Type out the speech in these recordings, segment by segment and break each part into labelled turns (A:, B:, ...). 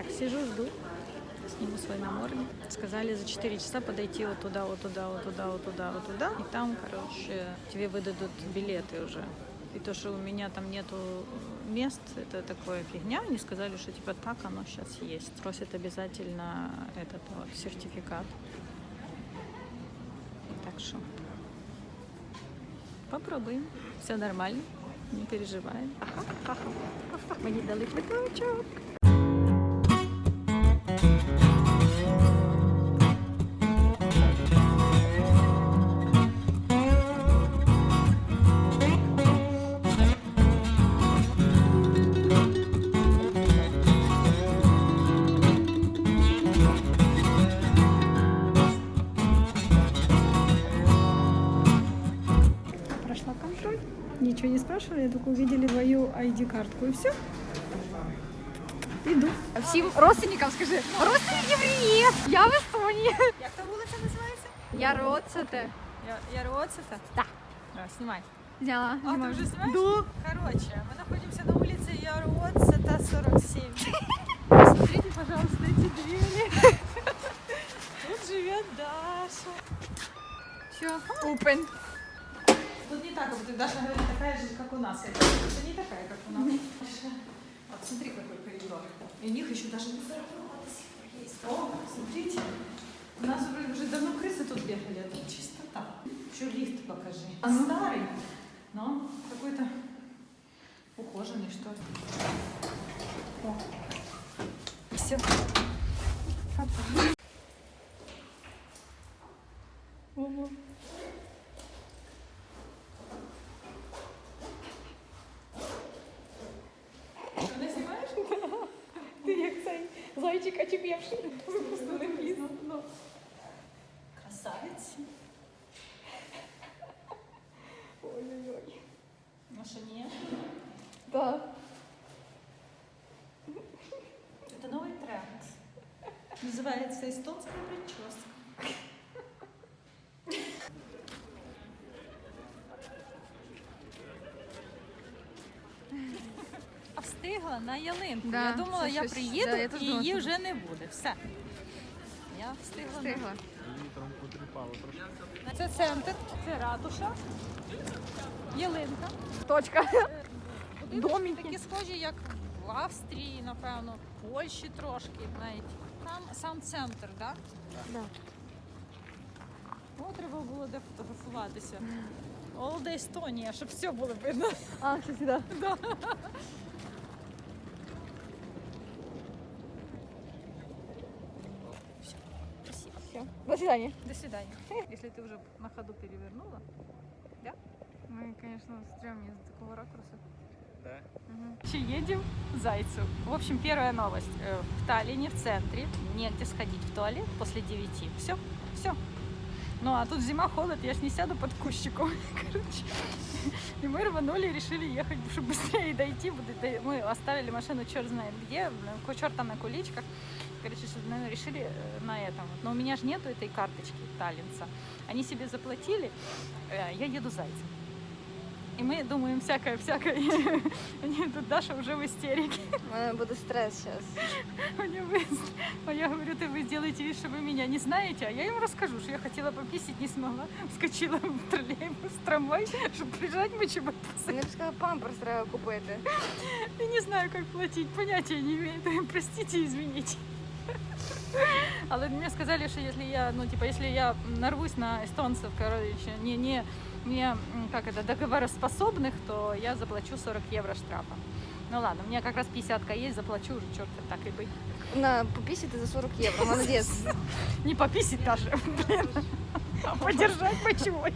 A: Так, сижу, жду. Сниму свой намордник. Сказали за 4 часа подойти вот туда, вот туда, вот туда, вот туда, вот туда. И там, короче, тебе выдадут билеты уже. И то, что у меня там нету мест, это такое фигня. Они сказали, что типа так оно сейчас есть. Просят обязательно этот вот сертификат. Так что попробуем. Все нормально, не переживаем. Мені дали квиточок. Прошла контроль. Ничего не спрашивали, только увидели твою ID-картку и все. Иду.
B: Всім родственникам скажи, родственники, привіт! Я в Естонії.
A: Як та вулиця називається?
B: Я родцете.
A: Я, я Роцета?
B: Да.
A: Да, снимай.
B: Зняла.
A: А, ты
B: знімаю.
A: уже снимаешь? Да. Короче, мы находимся на улице Яроцета 47. Посмотрите, пожалуйста, эти двери. Тут живет Даша.
B: Все, open.
A: Тут не так, вот Даша говорит, такая же, как у нас. Это это не такая, как у нас. Вот смотри, какой коридор. И у них еще даже пор есть. О, смотрите. У нас уже, давно крысы тут бегали, а тут чистота. Еще лифт покажи. А старый, но он какой-то ухоженный, что ли. О. Все. Ого. Мене знімаєш? Ти як цей зайчик очепівший. Випустили ліс. Красавець.
B: Ой-ой-ой.
A: Ну що ні?
B: Да.
A: Это новый тренд. Называется эстонская прическа. На ялинку.
B: Да,
A: я думала,
B: це
A: я
B: щось-
A: приїду
B: да, я теж
A: і
B: думала,
A: її
B: що-
A: вже не буде. Все. Я встигла.
B: Встигла.
C: Вітром потріпало трошки.
A: Це центр, це ратуша, ялинка.
B: Точка. Домики.
A: такі схожі, як в Австрії, напевно, в Польщі трошки навіть. Там сам центр, так?
B: Да.
A: О, треба було де фотографуватися. Олда Естонія, щоб все було видно.
B: А, кстати, да. свидания.
A: До свидания. Если ты уже на ходу перевернула.
B: Мы, конечно, стрёмнее из такого ракурса.
C: Да?
A: Еще едем Зайцу. В общем, первая новость. Э, В Таллине, в центре, негде сходить в туалет после 9. Все, все. Ну, а тут зима, холод, я ж не сяду под кущиком. Короче. И мы рванули, решили ехать, чтобы быстрее дойти. Да- Мы оставили машину черт знает где, чертом на куличках. Короче, что, наверное, решили э, на этом. Но у меня же нету этой карточки таллинца. Они себе заплатили, э, я еду зайцем. И мы думаем всякое-всякое. Они тут Даша уже в истерике.
B: У мене буде стрес сейчас.
A: Они вы- А я говорю, ты вы сделаете вид, что вы меня не знаете, а я им расскажу, что я хотела пописать, не смогла. Вскочила в троллейбус, в трамвай, чтобы прижать мочевой
B: Мені б сказала, памперс треба купити.
A: Я не знаю, как платить, понятия не имею. Простите, извините. Але мне сказали, что если я, ну, типа, если я нарвусь на эстонцев, короче, не, не, не, как это, договороспособных, то я заплачу 40 евро штрафа. Ну ладно, у меня как раз 50 есть, заплачу уже, черт, так и быть.
B: На попісити за 40 євро. Молодець.
A: Не пописить даже, блин, а подержать мочевой.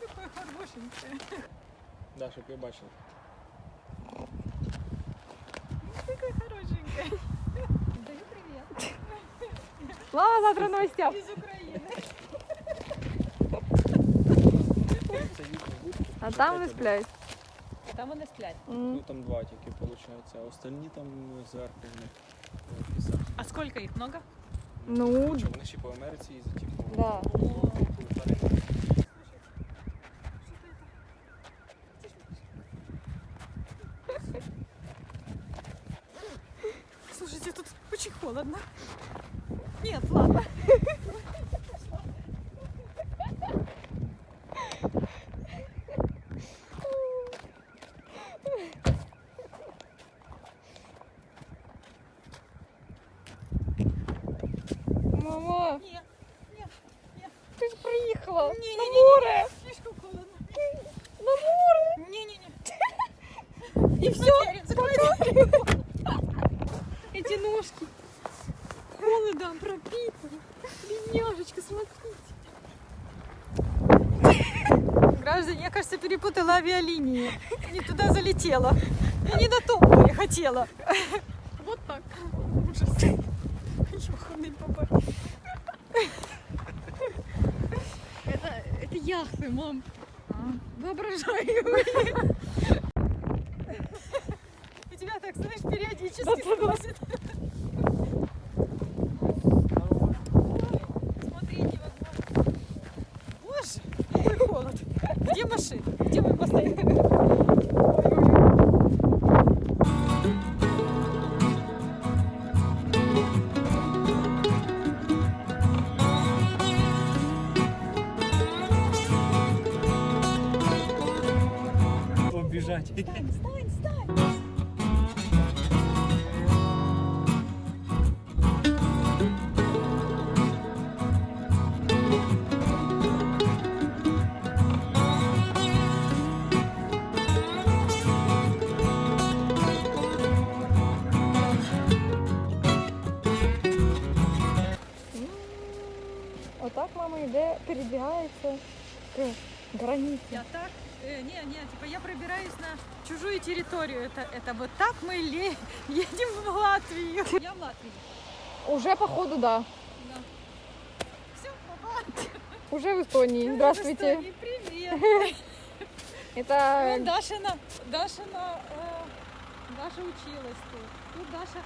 A: Какой хорошенький.
C: Да, щоб я бачив.
A: Какой хорошенький. Даю привет.
B: Слава завтра новостям.
A: Из Украины.
C: Це їхня будка.
B: А там ви сплять.
A: Там там вони сплять.
C: Ну там два тільки виходить, а остальні там зверху в них е, пісок.
A: А сколько їх много?
B: Ну,
C: Що, вони ще по Америці їздять, типу.
B: да.
A: Слушайте,
B: На
A: не,
B: море.
A: Слишком холодно.
B: На море.
A: Не-не-не.
B: И все. Эти ножки. Холодом пропитаны. Бедняжечка, смотрите.
A: Граждане, я, кажется, перепутала авиалинии. Не туда залетела. Я не на том я хотела.
B: sorry. Границі.
A: Я так, э, не, не, типа я пробираюсь на чужую территорию. Это, это вот так мы ле- едем в Латвию. Я в Латвии.
B: Уже походу, да.
A: Да. Все, папа.
B: Уже в Эстонии. Здравствуйте.
A: Эстонии, Привет.
B: Это
A: Вон Дашина, Дашина, э, Даша училась тут. Тут Даша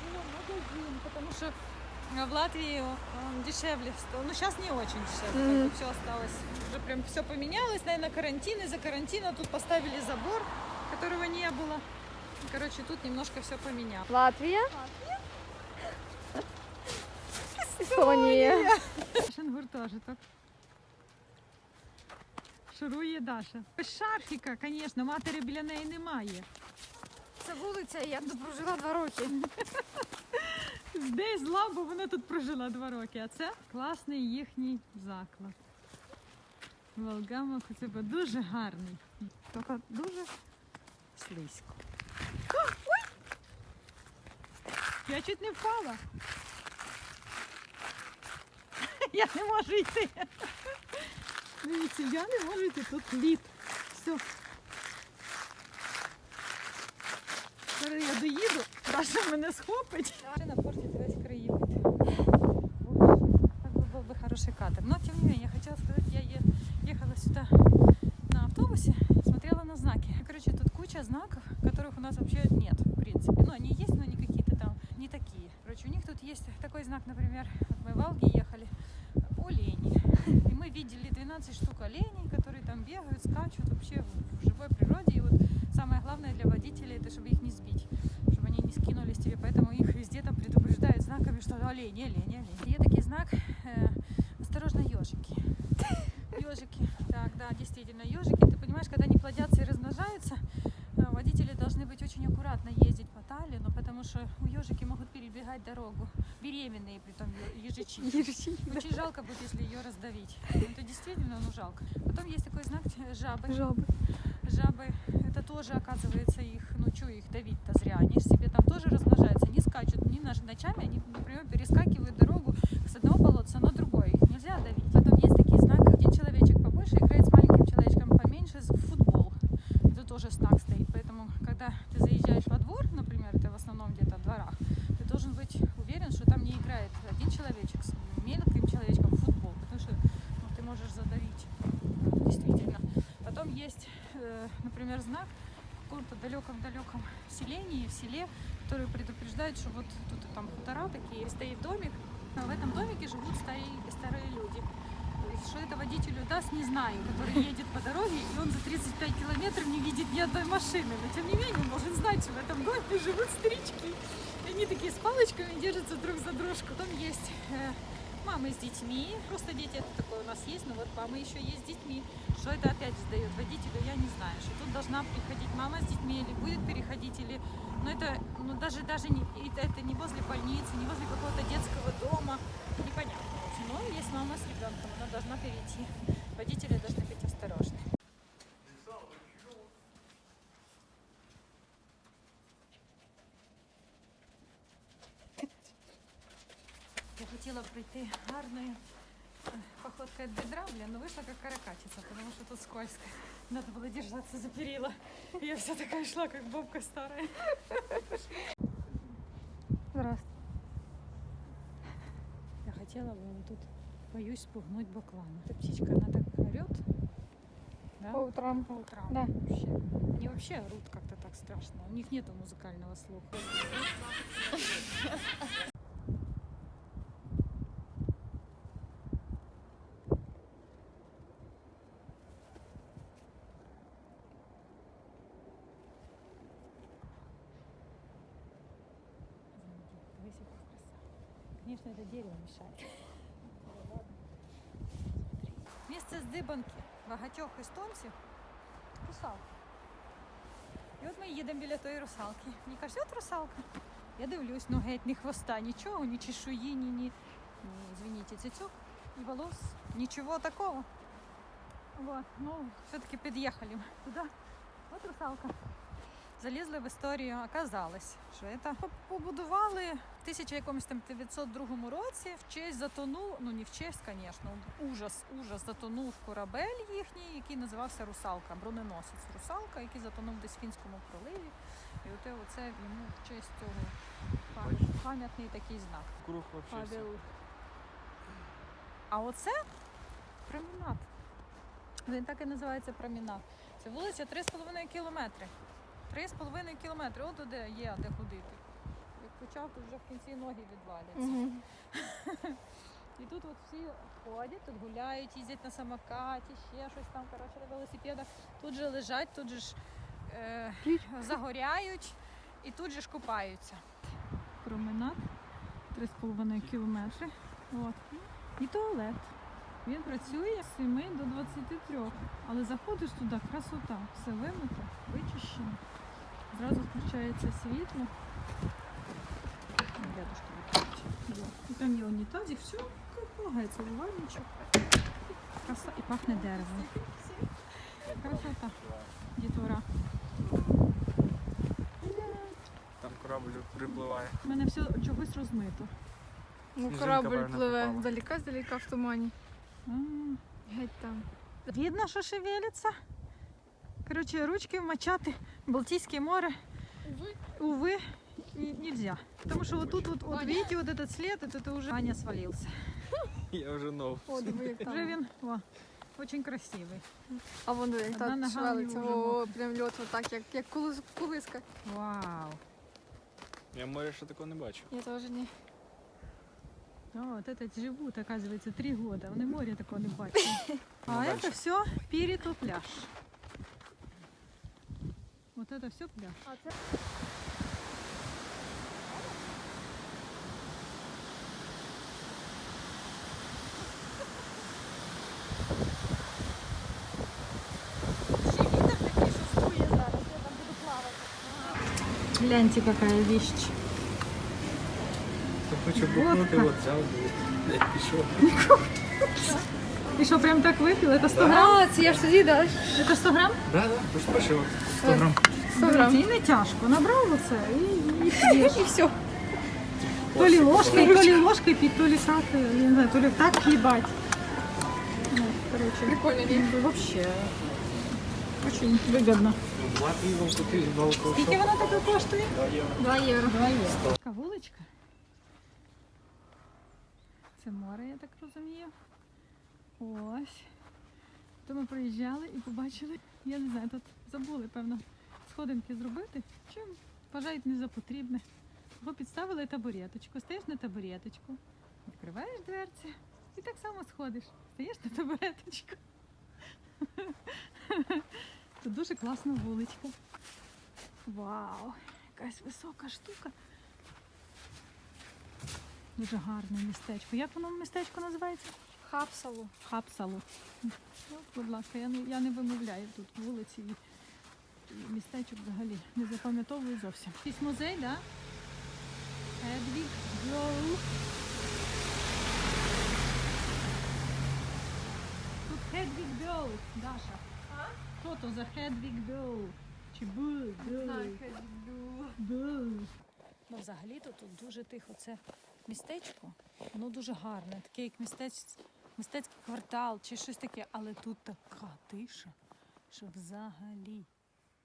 A: в магазин, потому что в Латвии он дешевле стал. Ну, сейчас не очень дешевле,
B: Мгм.
A: все осталось. Уже прям все поменялось, наверное, карантин. Из-за карантина тут поставили забор, которого не было. Короче, тут немножко все поменялось.
B: Латвия. Эстония.
A: Шенгур тоже так. Шурує Даша. Без шарфіка, звісно, матері біля неї немає.
B: Це вулиця, я тут прожила два роки.
A: Десь зла, бо вона тут прожила два роки. А це класний їхній заклад. Волгама Коцюба дуже гарний. Тільки дуже слизько. Ой! Я чуть не впала. Я не можу йти. Дивіться, я не можу йти, тут лід. Все. Зараз я доїду, Даша мене схопить. Машина портит весь краевид. Так бы был бы хороший кадр. Но тем не менее, я хотела сказать, я ехала сюда на автобусе, смотрела на знаки. Короче, тут куча знаков, которых у нас вообще нет, в принципе. Ну, они есть, но они какие-то там не такие. Короче, у них тут есть такой знак, например, вот мы в Алге ехали, олени. И мы видели 12 штук оленей, которые там бегают, скачут вообще в живой природе. И вот самое главное для водителей, это чтобы их не сбить, чтобы они не скинулись тебе. Поэтому их везде там предупреждают олени, олени, олени. И такой знак, э, осторожно, ежики. Ежики, так, да, действительно, ежики. Ты понимаешь, когда они плодятся и размножаются, э, водители должны быть очень аккуратно ездить по Таллину, потому что у ежики могут перебегать дорогу. Беременные, притом е- ежички. Очень жалко будет, если ее раздавить. Ну, Это действительно ну, жалко. Потом есть такой знак э, жабы. Жабы, это тоже, оказывается, их, ну, что их давить-то зря. Они ж себе там тоже размножаются, не скачут, нож- ночами, они, например, перескакивают дорогу с одного болотца на другой. Их нельзя давить. Потом есть такие знаки. Один человечек побольше играет с маленьким человечком поменьше в футбол. Это тоже знак стоит. Поэтому, когда ты заезжаешь во двор, например, это в основном где-то в дворах, ты должен быть уверен, что там не играет один человечек с мелким человечком в футбол, потому что ну, ты можешь задавить. Действительно. Потом есть э, например, знак в каком-то далеком-далеком селении, в селе, который предупреждает, что вот тут там хутора такие, стоит домик, а в этом домике живут старые, старые люди. Что это водителю даст, не знаю, который едет по дороге, и он за 35 километров не видит ни одной машины. Но тем не менее, он должен знать, что в этом доме живут старички. И они такие с палочками держатся друг за дружку. Там есть э, мамы с детьми. Просто дети это такое у нас есть, но вот мама еще есть с детьми. Что это опять задает водителю, я не знаю. Что тут должна приходить мама с детьми или будет переходить, или... Но это ну, даже, даже не, это не возле больницы, не возле какого-то детского дома. Непонятно. Но есть мама с ребенком, она должна перейти. Водители должны быть осторожны. Я хотела пройти гарною походкой от бедра, блин, но вышла как каракатица, потому что тут скользко. Надо было держаться за перила. И я вся такая шла, как бабка старая.
B: Здравствуйте.
A: Я хотела бы вот тут, боюсь спугнуть баклана. Эта птичка, она так орет. Да?
B: По утрам.
A: По утрам.
B: Да.
A: Вообще. Они вообще орут как-то так страшно. У них нету музыкального слуха. Конечно, это дерево мешает. Місце здибанки багатьох естонців русалка. І от ми їдемо біля тої русалки. Мені кажуть, от русалка. Я дивлюсь, ну геть, ні хвоста, нічого, ні чешуї, ні, ні, ні извините, цицюк, і волос, нічого такого. Вот. Ну, все-таки під'їхали ми туди. От русалка. Залізли в історію, оказалось, що це побудували в 1902 році в честь затонув, ну не в честь, звісно, ужас, ужас затонув корабель їхній, який називався Русалка, броненосець Русалка, який затонув десь в Фінському проливі. І оте, оце йому в честь цього пам'ятний такий знак.
C: Круг вообще.
A: А оце промінат. Він так і називається промінат. Це вулиця 3,5 кілометри. 3,5 кілометри. От де є, де ходити. Як почав, то вже в кінці ноги відваляться. І тут от всі ходять, тут гуляють, їздять на самокаті, ще щось там, коротше, на велосипедах. Тут же лежать, тут же ж е, загоряють і тут же ж купаються. Променад 3,5 кілометри. От. І туалет. Він працює з 7 до 23. Але заходиш туди, красота. Все вимито, вичищено. Зразу включається світло. І там є унітазик, все, полагається, вивальничок. Краса і пахне деревом. Красота. Дітвора.
C: Там корабль припливає.
A: У мене все чогось розмито.
B: Ну, корабль пливе
C: попала.
B: здалека-здалека в тумані. Геть там.
A: Видно, що шевелиться. Коротше, ручки вмочати в Балтійське море. Увы, и нельзя. Потому что вот тут вот, вот
B: Ваня.
A: видите, вот этот след, это, это уже Аня свалился.
C: Я вже нов.
B: О, диви, як
A: Уже
B: там.
A: він, о, очень красивий.
B: А вон диви,
A: Одна
B: так
A: нога
B: швелиться.
A: в нього вже
B: О,
A: мокра.
B: прям льот отак, як, як колис- колиска.
A: Вау.
C: Я море ще такого не бачив.
B: Я теж ні.
A: О, вот это живут, оказывается, три года. Вони море такого не бачили. А
C: Ну,
A: это
C: дальше.
A: все Пирито пляж. Вот это все пляж.
B: А це
A: Ще вітер такий, що стує зараз, я там буду плавати. Гляньте, какая вещь.
C: То хочу
A: бухнути,
C: от взяв, блядь, пішов.
A: Ты что, прям так выпил? Это 100 грамм?
B: А, це я ж тоді, да?
A: Это 100 грамм?
C: Да, да, тож пішов. 100 грам.
B: 100 грам.
A: І не тяжко. Набрав оце і, і п'єш.
B: І все.
A: То ли ложкой, то ли ложкой пить, то ли так, я не знаю, то ли так хлебать. Ну, короче,
B: Прикольно, ні?
A: ну, вообще очень выгодно.
C: Два пива купив, балкон.
A: Скільки вона таке коштує?
B: 2 євро.
A: Два євро. Така вуличка. Це море, я так розумію. Ось. То ми проїжджали і побачили, я не знаю, тут забули, певно, Сходинки зробити. Чим вважають не за потрібне. Бо підставили табуреточку, стаєш на табуреточку, відкриваєш дверці і так само сходиш. Стаєш на табуреточку. Це дуже класна вуличка. Вау! Якась висока штука. Дуже гарне містечко. Як воно містечко називається?
B: Хапсалу.
A: Хапсалу. Ну, будь ласка, я не, я не вимовляю тут вулиці містечок взагалі не запам'ятовую зовсім. Якийсь музей, так? Да? Hedwig Blow. Тут Hedwig Blow, Даша. Хто то за Hedwig Blow? Чи Bull? Bull. Ну, взагалі-то тут дуже тихо. Це містечко, воно дуже гарне, таке як містець, мистецький квартал чи щось таке, але тут така тиша, що взагалі.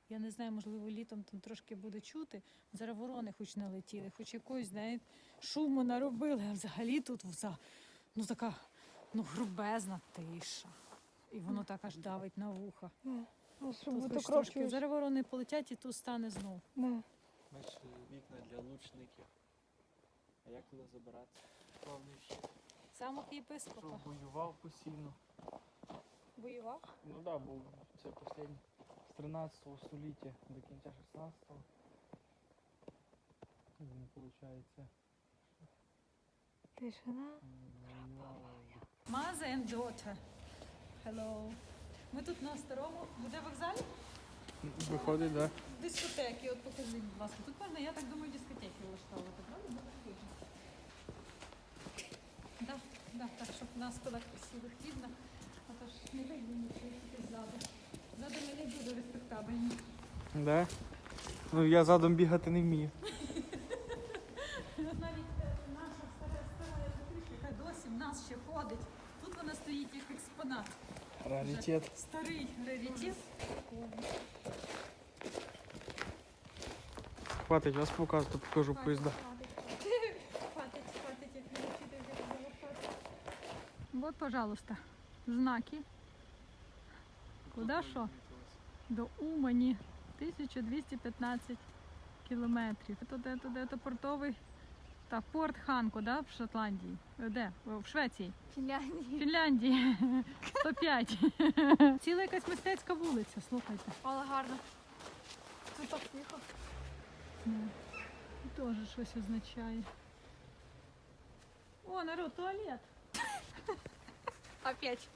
A: Я не знаю, можливо, літом там трошки буде чути. Зараз ворони хоч налетіли, хоч якоїсь, знаєте, шуму наробили, а взагалі тут вза- ну, така ну, грубезна тиша. І воно так аж давить на вуха.
B: Ну,
A: Тут хоч трошки. Зараз ворони полетять і тут стане знов.
B: Да.
C: Бачиш, вікна для лучників. А як туди забиратися? Вхід.
A: Замок
C: Що
A: єпископа.
C: воював постійно.
A: Воював?
C: Ну так, да, був це останній з 13 століття до кінця 16-го. Він, виходить,
B: Тишина.
A: Mother and daughter. Hello. Ми тут на старому буде вокзалі?
C: Виходить, так.
A: Дискотеки, от покажіть, будь ласка. Тут можна, я так думаю, дискотеки влаштовувати, правда? Да, да, так, щоб нас туди красивих видно. А то ж не видно нічого тільки ззаду. Ззаду ми не дуже респектабельні.
C: Да? Ну я задом бігати не вмію.
A: От навіть е, наша стара стара електричка, яка досі в нас ще ходить. Тут вона стоїть як експонат.
C: Раритет.
A: Старий раритет.
C: Хватить вас показувати, покажу поїзда.
A: Хватить, хватить, як не вчити вже залишати. Вот, пожалуйста, Знаки. Куда що? До Умані 1215 кілометрів. Це де, де, де портовий та порт Ханко, да, в Шотландії. Е, Де? В Швеції.
B: Фінляндії.
A: Фінляндії 105. Ціла якась мистецька вулиця, слухайте.
B: Але гарно. Тут так тихо.
A: Ну, Теж щось означає. О, народ, туалет.
B: Опять.